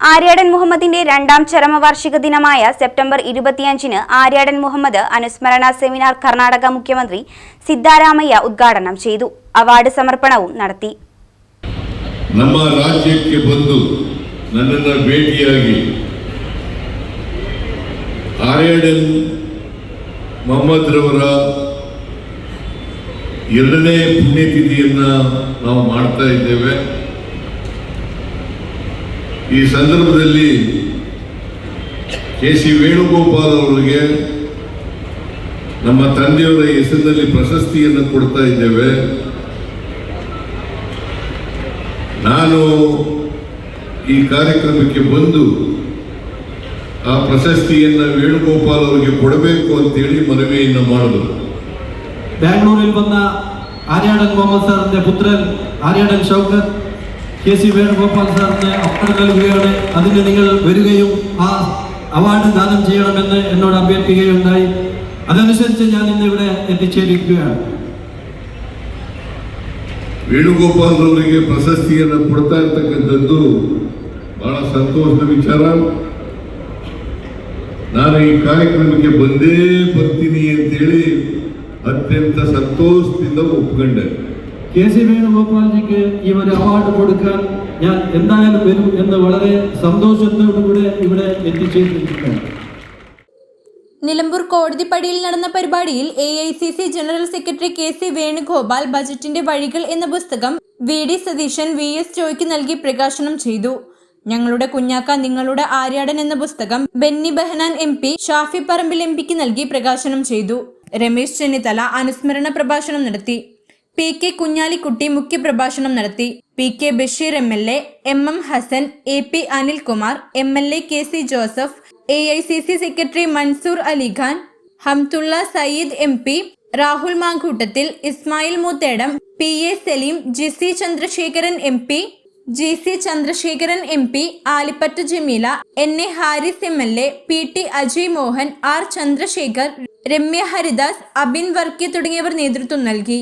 ആര്യാടൻ മുഹമ്മദിന്റെ രണ്ടാം ചരമവാർഷിക ദിനമായ സെപ്റ്റംബർ ഇരുപത്തിയഞ്ചിന് ആര്യാടൻ മുഹമ്മദ് അനുസ്മരണ സെമിനാർ കർണാടക മുഖ്യമന്ത്രി സിദ്ധാരാമയ്യ ഉദ്ഘാടനം ചെയ്തു അവാർഡ് സമർപ്പണവും നടത്തി ನಮ್ಮ ರಾಜ್ಯಕ್ಕೆ ಬಂದು ನನ್ನನ್ನು ಭೇಟಿಯಾಗಿ ಆರ್ಯಡನ್ ಮೊಹಮ್ಮದ್ರವರ ಎರಡನೇ ಪುಣ್ಯತಿಥಿಯನ್ನ ನಾವು ಮಾಡ್ತಾ ಇದ್ದೇವೆ ಈ ಸಂದರ್ಭದಲ್ಲಿ ಕೆ ಸಿ ವೇಣುಗೋಪಾಲ್ ಅವರಿಗೆ ನಮ್ಮ ತಂದೆಯವರ ಹೆಸರಿನಲ್ಲಿ ಪ್ರಶಸ್ತಿಯನ್ನು ಕೊಡ್ತಾ ಇದ್ದೇವೆ. ನಾನು ಈ ಕಾರ್ಯಕ್ರಮಕ್ಕೆ ಬಂದು ಆ ಪ್ರಶಸ್ತಿಯನ್ನು ವೇಣುಗೋಪಾಲ್ ಅವರಿಗೆ ಕೊಡಬೇಕು ಅಂತೇಳಿ ಮನವಿಯನ್ನು ಮಾಡಿದರು. ಬ್ಯಾಂಗ್ಳೂರಲ್ಲಿ ಬಂದ ಆರ್ಯಾಡನ್ ಮೊಹಮ್ಮದ್ ಸರ್ ಪುತ್ರ ಆರ್ಯಾಡನ್ ಶೌಕತ್ കെ സി വേണുഗോപാൽ സാറിന് അവാർഡ് നൽകുകയാണ് അതിന് നിങ്ങൾ വരികയും ആ അവാർഡ് ദാനം ചെയ്യണമെന്ന് എന്നോട് അഭ്യർത്ഥിക്കുകയുണ്ടായി അതനുസരിച്ച് ഞാൻ ഇന്ന് ഇവിടെ എത്തിച്ചേരിക്കുകയാണ് ವೇಣುಗೋಪಾಲ್ ಅವರಿಗೆ ಪ್ರಶಸ್ತಿಯನ್ನು ಕೊಡ್ತಾ ಇರ್ತಕ್ಕಂಥದ್ದು ಬಹಳ ಸಂತೋಷದ ವಿಚಾರ ನಾನು ಈ ಕಾರ್ಯಕ್ರಮಕ್ಕೆ ಬಂದೇ ಬರ್ತೀನಿ ಅಂತೇಳಿ ಅತ್ಯಂತ ಸಂತೋಷದಿಂದ ಒಪ್ಕೊಂಡೆ കെ സി വേണുഗോപാൽജിക്ക് ഈ ഒരു അവാർഡ് കൊടുക്കാൻ ഞാൻ എന്തായാലും വരും എന്ന് വളരെ സന്തോഷത്തോടുകൂടെ ഇവിടെ എത്തിച്ചേർന്നിരിക്കുകയാണ്. നിലമ്പൂർ കോടതിപ്പടിയിൽ നടന്ന പരിപാടിയിൽ A I C C general secretary K C Venugopal ബജറ്റിന്റെ വഴികൾ എന്ന പുസ്തകം V D Satheesan V S ജോയ്ക്ക് നൽകി പ്രകാശനം ചെയ്തു. ഞങ്ങളുടെ കുഞ്ഞാക്ക നിങ്ങളുടെ ആര്യാടൻ എന്ന പുസ്തകം Benny Behanan M P Shafi Parambil M പിക്ക് നൽകി പ്രകാശനം ചെയ്തു. രമേശ് ചെന്നിത്തല അനുസ്മരണ പ്രഭാഷണം നടത്തി. പി കെ കുഞ്ഞാലിക്കുട്ടി മുഖ്യപ്രഭാഷണം നടത്തി. P K Basheer M L A M M Hassan A P Anilkumar M L A K C Joseph A I C C secretary Mansoor Ali Khan Hamdullah Sayyid M P Rahul Mamkootathil Ismail Moothedam P A Saleem G C Chandrasekharan M P G C Chandrasekharan M P Alippatt Jameela N A Haris M L A P T Ajay Mohan R Chandrasekhar Ramya Haridas Abin Varkey തുടങ്ങിയവർ നേതൃത്വം നൽകി.